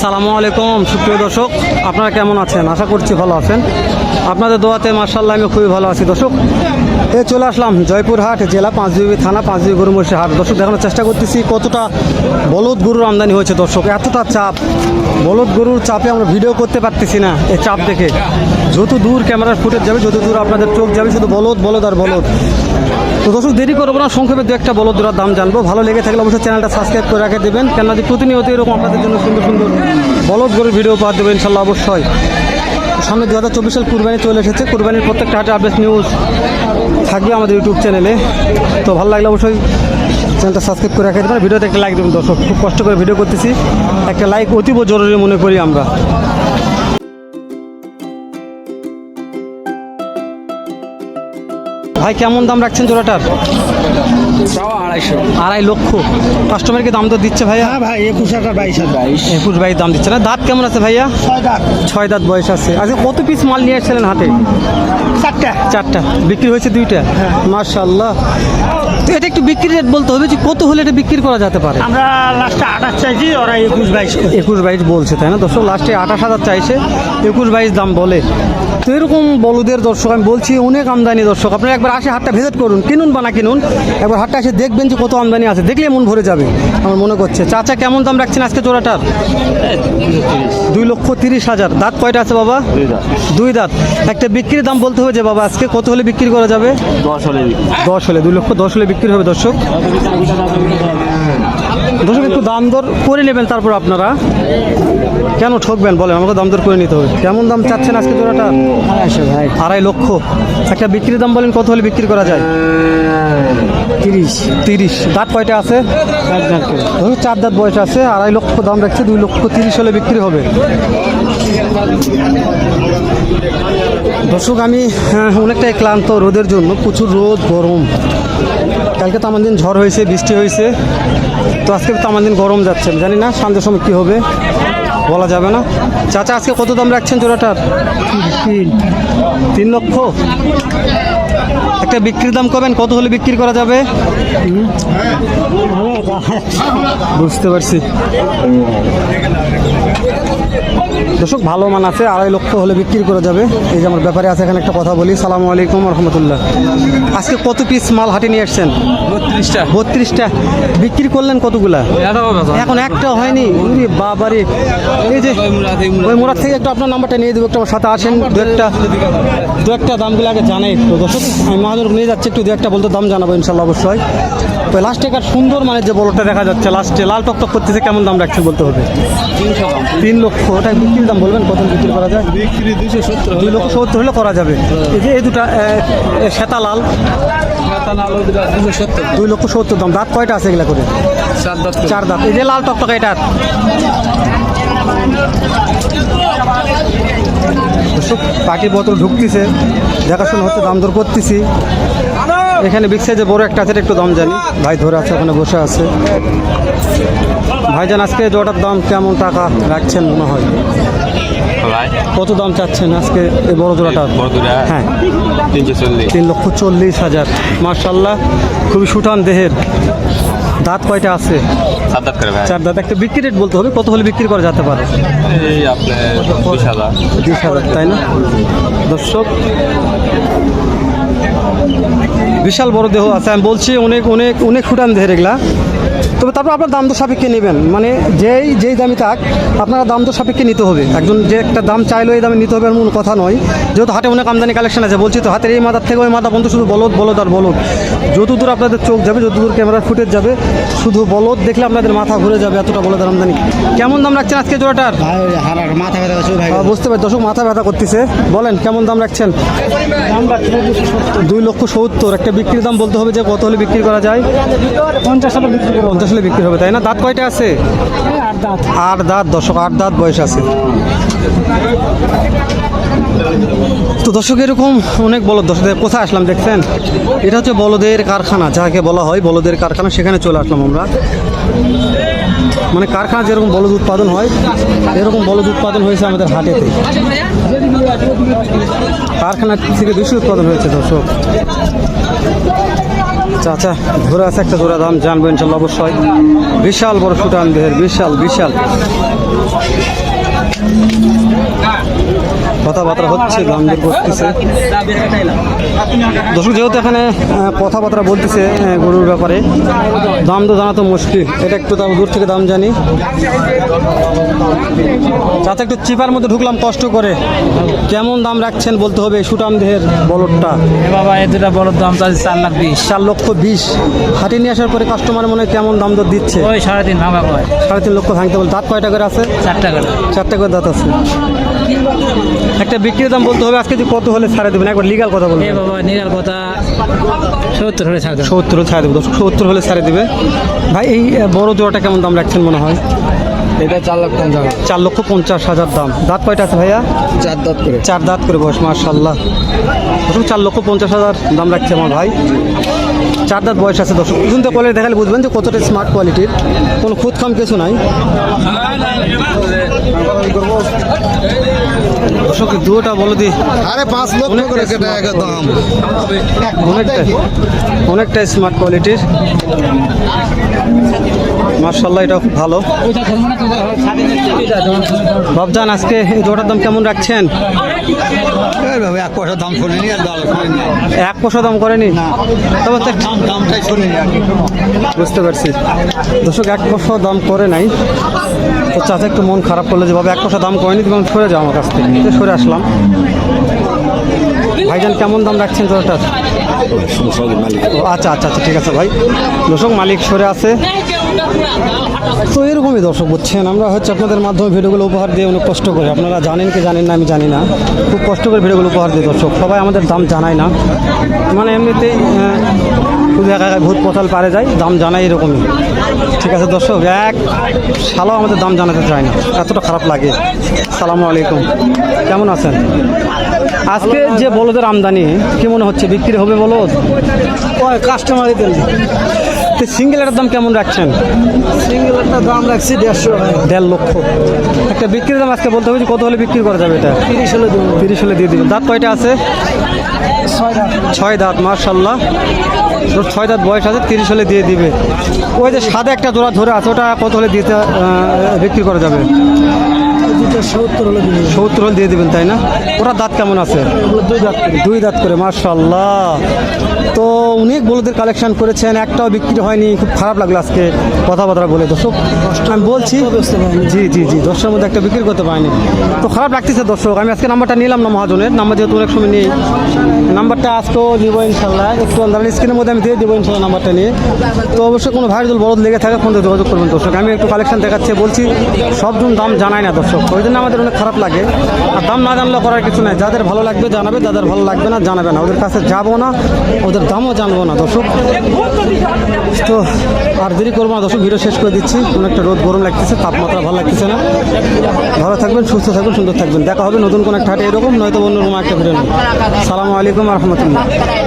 সালামু আলাইকুম, সুপ্রিয় দর্শক, আপনারা কেমন আছেন? আশা করছি ভালো আছেন। আপনাদের দোয়াতে মার্শাল্লাহ আমি খুবই ভালো আছি। দর্শক, এ চলে আসলাম জয়পুরহাট জেলা পাঁচবিবি থানা পাঁচবিবি গরু মহিষের হাট। দর্শক, দেখানোর চেষ্টা করতেছি কতটা বলদ গরুর আমদানি হয়েছে। দর্শক, এতটা চাপ, বলদ গরুর চাপে আমরা ভিডিও করতে পারতেছি না এই চাপ দেখে। যত দূর ক্যামেরার ফুটেজ যাবে, যত দূর আপনাদের চোখ যাবে, শুধু বলদ বলদ আর বলদ। দর্শক, দেরি করব না, সংক্ষেপে দু একটা বলদ দুরার দাম জানব। ভালো লেগে থাকলে অবশ্যই চ্যানেলটা সাবস্ক্রাইব করে রাখে দেবেন, কেননা যে প্রতিনিয়ত এরকম আপনাদের জন্য সুন্দর সুন্দর বলদ গরুর ভিডিও পাওয়া দেবেন ইনশাল্লাহ অবশ্যই। সামনে দু হাজার চব্বিশ সাল কুরবানি চলে এসেছে, কুরবানির প্রত্যেকটা হাটে আপডেট নিউজ থাকবে আমাদের ইউটিউব চ্যানেলে তো ভালো লাগলে অবশ্যই চ্যানেলটা সাবস্ক্রাইব করে রাখে দেবেন ভিডিওতে একটা লাইক দেবেন দর্শক। খুব কষ্ট করে ভিডিও করতেছি। একটা লাইক অতীব জরুরি মনে করি আমরা। ভাই কেমন দাম রাখছেন জোড়াটার? আড়াইশো। আড়াই লক্ষ। কাস্টমারকে দাম তো দিচ্ছে ভাইয়া? হ্যাঁ ভাই একুশ হাজার বাইশ বাইশ। একুশ বাইশ দাম দিচ্ছে না। দাঁত কেমন আছে ভাইয়া? ছয় দাঁত। ছয় দাঁত বয়স আছে। আজকে কত পিস মাল নিয়ে এসেছিলেন হাটে? চারটা। চারটা। বিক্রি হয়েছে দুইটা? মার্শাল্লাহ তো এটা একটু বিক্রি রেট বলতে হবে যে কত হলে এটা বিক্রি করা যেতে পারে? আমরা লাস্টে আঠাশ চাইছি ওরা একুশ বাইশ একুশ বাইশ বলছে তাই না? দর্শক লাস্টে আঠাশ হাজার চাইছে। একুশ বাইশ দাম বলে। তো এরকম বলুদের দর্শক আমি বলছি অনেক আমদানি দর্শক। আপনারা একবার আসে হাটটা ভিজিট করুন কিনুন বা না কিনুন একবার হাটটা এসে দেখবেন। যে কত আমদানি আছে। দেখলে মন ভরে যাবে আমার মনে করছে। চাচা কেমন দাম রাখছেন আজকে জোড়াটার? দুই লক্ষ তিরিশ হাজার। দাঁত কয়টা আছে বাবা? দুই দাঁত। একটা বিক্রির দাম বলতে হবে যে বাবা আজকে কত হলে বিক্রি করা যাবে? দশ হলে দশ হলে দুই লক্ষ দশ হলে বিক্রি হবে দর্শক। দর্শক একটু দাম দর করে নেবেন তারপর আপনারা। কেন ঠকবেন বলেন আমাকে দাম দর করে নিতে হবে। কেমন দাম চাচ্ছেন আজকে জোড়াটা? আড়াইশো ভাই। আড়াই লক্ষ। একটা বিক্রির দাম বলেন কত হলে বিক্রি করা যায়? তিরিশ। তিরিশ। দাঁত কয়টা আছে? চার দাঁত করে। ধরুন চার দাঁত বয়স আছে আড়াই লক্ষ দাম রাখছে দুই লক্ষ তিরিশ হলে বিক্রি হবে। দর্শক আমি হ্যাঁ, অনেকটাই ক্লান্ত রোদের জন্য প্রচুর রোদ গরম। কালকে তো আমার দিন ঝড় হয়েছে, বৃষ্টি হয়েছে। তো আজকে তো আমার দিন গরম যাচ্ছে জানি না সন্ধ্যের সময় কী হবে, বলা যাবে না। চাচা, আজকে কত দাম রাখছেন জোড়াটার? তিন তিন লক্ষ? একটা বিক্রির দাম কবেন? কত হলে বিক্রি করা যাবে? বুঝতে পারছি। দর্শক ভালো মান আছে আড়াই লক্ষ হলে বিক্রি করা যাবে। এই যে আমার ব্যাপারে আছে এখানে একটা কথা বলি। সালামু আলাইকুম রহমতুল্লাহ আজকে কত পিস মাল হাটে নিয়ে আসছেন? বত্রিশটা। বত্রিশটা। বিক্রি করলেন কতগুলা? এখন একটা হয়নি। উরি বাবারে। এই যে ওই মোড়ার থেকে একটু আপনার নাম্বারটা নিয়ে দেবো একটু আমার সাথে আসেন। দু একটা দু একটা দামগুলো আগে জানাই একটু। দর্শক আমি মহাজন নিয়ে যাচ্ছি একটু দু একটা বলতে দাম জানাব ইনশাল্লাহ অবশ্যই। তো লাস্টে একটা সুন্দর মানে যে বলটা দেখা যাচ্ছে লাস্টে লাল টকটক করতেছে কেমন দাম রাখছেন বলতে হবে? তিন লক্ষ ওটা বিক্রির দাম বলবেন? কত বিক্রি করা যায়। বিক্রি দুশো সত্তর দুই লক্ষ সত্তর হলে করা যাবে। এই যে এই দুটা শ্বেতা লাল। দুই লক্ষ সত্তর দাম। দাঁত কয়টা আছে এগুলা করে? চার দাঁত চার দাঁত। এই যে লাল টকটকা এটা। পাখির বোতল ঢুকতেছে। দেখাশোনা হচ্ছে দাম দর করতেছি। এখানে বিগ সাইজে বড় একটা আছে একটু দাম জানি। ভাই ধরে আছে ওখানে বসে আছে। ভাইজান আজকে জোটার দাম কেমন টাকা রাখছেন মনে হয়? কত দাম চাচ্ছেন আজকে এই বড় জোড়াটা হ্যাঁ। তিন লক্ষ চল্লিশ হাজার। মার্শাল্লাহ খুবই সুঠান দেহের। দাঁত কয়টা আছে? সাত দাঁত করে ভাই। চার দাঁত একটা বিক্রি রেট বলতে হবে কত হলে বিক্রি করা যেতে পারে? এই আপনার বিশ হাজার। বিশ হাজার তাই না? দর্শক বিশাল বড় দেহ আছে। আমি বলছি অনেক অনেক অনেক ফুটান দেহের এগুলা। তবে তারপর আপনার দাম তো সাপেক্ষে নেবেন। মানে যেই যেই দামি থাক আপনারা দাম তো সাপেক্ষে নিতে হবে। একজন যে একটা দাম চাইলো এই দামে নিতে হবে এমন কথা নয়। যেহেতু হাটে অনেক আমদানি কালেকশন আছে বলছি তো হাতের এই মাথার থেকে ওই মাথা পর্যন্ত শুধু বলদ বলদ আর বলদ। যত দূর আপনাদের চোখ যাবে যত দূর ক্যামেরার ফুটেজ যাবে শুধু বলদ দেখলে আপনাদের মাথা ঘুরে যাবে এতটা বলদ আমদানি। কেমন দাম রাখছেন আজকে জোড়াটার? মাথা ব্যথা করছে ভাই। বুঝতে পারি দর্শক মাথা ব্যথা করতেছে। বলেন কেমন দাম রাখছেন? দাম দুই লক্ষ সত্তর। একটা বিক্রির দাম বলতে হবে যে কত হলে বিক্রি করা যায়? পঞ্চাশ হাজার বিক্রি করব। পঞ্চাশ হলে বিক্রি হবে, তাই না? দাঁত কয়টা আছে? আট দাঁত, দর্শক, আট দাঁত বয়স আছে। তো দর্শক, এরকম অনেক বলদ, দর্শক, কোথায় আসলাম দেখছেন? এটা হচ্ছে বলদের কারখানা, যাকে বলা হয় বলদের কারখানা, সেখানে চলে আসলাম আমরা। মানে কারখানা যেরকম বলদ উৎপাদন হয়, এরকম বলদ উৎপাদন হয়েছে আমাদের হাটেতে কারখানা থেকে বেশি উৎপাদন হয়েছে, দর্শক। চাচা ঘোরা আছে একটা ঘোরা দাম, জানব ইনশাল্লাহ অবশ্যই। বিশাল বড় সুটান দেহের, বিশাল বিশাল। কথাবার্তা হচ্ছে দাম দর করতেছে। দর্শক যেহেতু এখানে কথাবার্তা বলতেছে গরুর ব্যাপারে দাম তো জানা তো মুশকিল। এটা একটু তাও দূর থেকে দাম জানি। যাতে একটু চিপার মধ্যে ঢুকলাম কষ্ট করে। কেমন দাম রাখছেন বলতে হবে সুটাম দেহের বলটটা বাবা এ দুটা বড় দাম চাচ্ছে চার লাখ বিশ। চার লক্ষ বিশ। হাটে নিয়ে আসার পরে কাস্টমার মনে হয় কেমন দাম দর দিচ্ছে? ওই সাড়ে তিন ভাঙা সাড়ে তিন লক্ষ ভাঙতে বলে দাঁত কয়টা করে আছে? চার টাকা চারটে করে দাঁত আছে। একটা বিক্রির দাম বলতে হবে আজকে যদি কত হলে ছাড়ে দেবেন? একবার লিগাল কথা এ বলবেন বাবা নিরাল কথা সত্তর হলে ছাড় দেবো। সত্তর হলে ছাড়ে দেবো দর্শক সত্তর হলে ছাড়ে দেবে। ভাই এই বড় জোড়াটা কেমন দাম রাখছেন মনে হয়? এটা চার লাখ পঞ্চাশ। চার লক্ষ পঞ্চাশ হাজার দাম। দাঁত কয়টা আছে ভাইয়া? চার দাঁত করে। চার দাঁত করে বয়স মার্শাল্লাহ দর্শক চার লক্ষ পঞ্চাশ হাজার দাম রাখছে আমার ভাই। চার দাঁত বয়স আছে দর্শক। থেকে কোয়ালিটি দেখালে বুঝবেন যে কতটা স্মার্ট কোয়ালিটির কোনো খুদ খাম কিছু নাই। দর্শক দুটা বলো দি আরে পাঁচ লক্ষ করে কেটে smart একদম। অনেকটা অনেকটা স্মার্ট কোয়ালিটির মার্শাল্লাহ এটা খুব ভালো। বাবজান আজকে এই জোটার দাম কেমন রাখছেন? এক পয়সা দাম শুনিনি আর দাম শুনিনি। এক পয়সা দাম করেনি? তবে দামটাই শুনিনি বুঝতে পারছি। দর্শক এক পয়সা দাম করে নাই। তো চাচা একটু মন খারাপ করল যে বাবা এক পয়সা দাম করেনি তুমি সরে যাও আমার কাছ থেকে। সরে আসলাম। ভাইজান কেমন দাম রাখছেন জোটার ও আচ্ছা আচ্ছা আচ্ছা ঠিক আছে ভাই। দর্শক মালিক সরে আছে। তো এরকমই দর্শক বুঝছেন, আমরা হচ্ছে আপনাদের মাধ্যমে ভিডিওগুলো উপহার দিয়ে অনেক কষ্ট করি। আপনারা জানেন কি জানেন না, আমি জানি না। খুব কষ্ট করে ভিডিওগুলো উপহার দিই দর্শক। সবাই আমাদের দাম জানায় না। মানে এমনিতেই শুধু একা একা ভূত পথাল পারে যায়, দাম জানাই এরকমই। ঠিক আছে দর্শক, এক সালাও আমাদের দাম জানাতে চায় না। এতটা খারাপ লাগে। সালামু আলাইকুম। কেমন আছেন? আজকে যে বলদের আমদানি, কি মনে হচ্ছে? বিক্রি হবে বলদ? কাস্টমারই দেন। তো সিঙ্গেলের দাম কেমন রাখছেন? সিঙ্গেলটা দাম রাখছি দেড়শো। দেড় লক্ষ। একটা বিক্রির দাম আজকে বলতে হবে যে কত হলে বিক্রি করা যাবে এটা? তিরিশ হলে দেবো। তিরিশ হলে দিয়ে দিবেন। দাঁত কয়টা আছে? ছয় দাঁত। মার্শাল্লাহ ওর ছয় দাঁত বয়স আছে তিরিশ হলে দিয়ে দিবে। ওই যে সাদা একটা জোড়া ধরে আছে ওটা কত হলে দিতে বিক্রি করা যাবে? সত্তর হলে দিয়ে দেবেন। তাই না? ওরা দাঁত কেমন আছে? দুই দাঁত করে। মার্শাল্লাহ তো অনেক বলদের কালেকশন করেছেন একটাও বিক্রি হয়নি। খুব খারাপ লাগল আজকে কথাবার্তা বলে। দর্শক আমি বলছি জি জি জি দশটার মধ্যে একটা বিক্রি করতে পারিনি। তো খারাপ লাগতেছে দর্শক। আমি আজকে নাম্বারটা নিলাম না মহাজনের। নাম্বার যেহেতু অনেক সময় নেই। নাম্বারটা আজকেও নিব ইনশাল্লাহ। একটু অন্ধার স্ক্রিনের মধ্যে আমি দিয়ে দেবো ইনশাল্লাহ নাম্বারটা নিয়ে। তো অবশ্যই কোনো ভাইয়ের দল বলদ লেগে থাকে ফোন যোগাযোগ করবেন দর্শক। আমি একটু কালেকশন দেখাচ্ছি, বলছি সব জন দাম জানায় না দর্শক। ওই জন্য আমাদের অনেক খারাপ লাগে। আর দাম না জানলে করার কিছু নাই। যাদের ভালো লাগবে জানাবে, যাদের ভালো লাগবে না জানাবে না। ওদের কাছে যাব না, ওদের দামও জানব না দর্শক। তো আর দেরি করব না দর্শক, ভিডিও শেষ করে দিচ্ছি। কোনো একটা রোদ গরম লাগতেছে, তাপমাত্রা ভালো লাগতেছে না। ভালো থাকবেন, সুস্থ থাকবেন, সুন্দর থাকবেন। দেখা হবে নতুন কোনো একটা হাটে, এরকম নয়তো অন্য কোনো একটা ভিডিও সালামু আলাইকুম রহমতুল্লাহ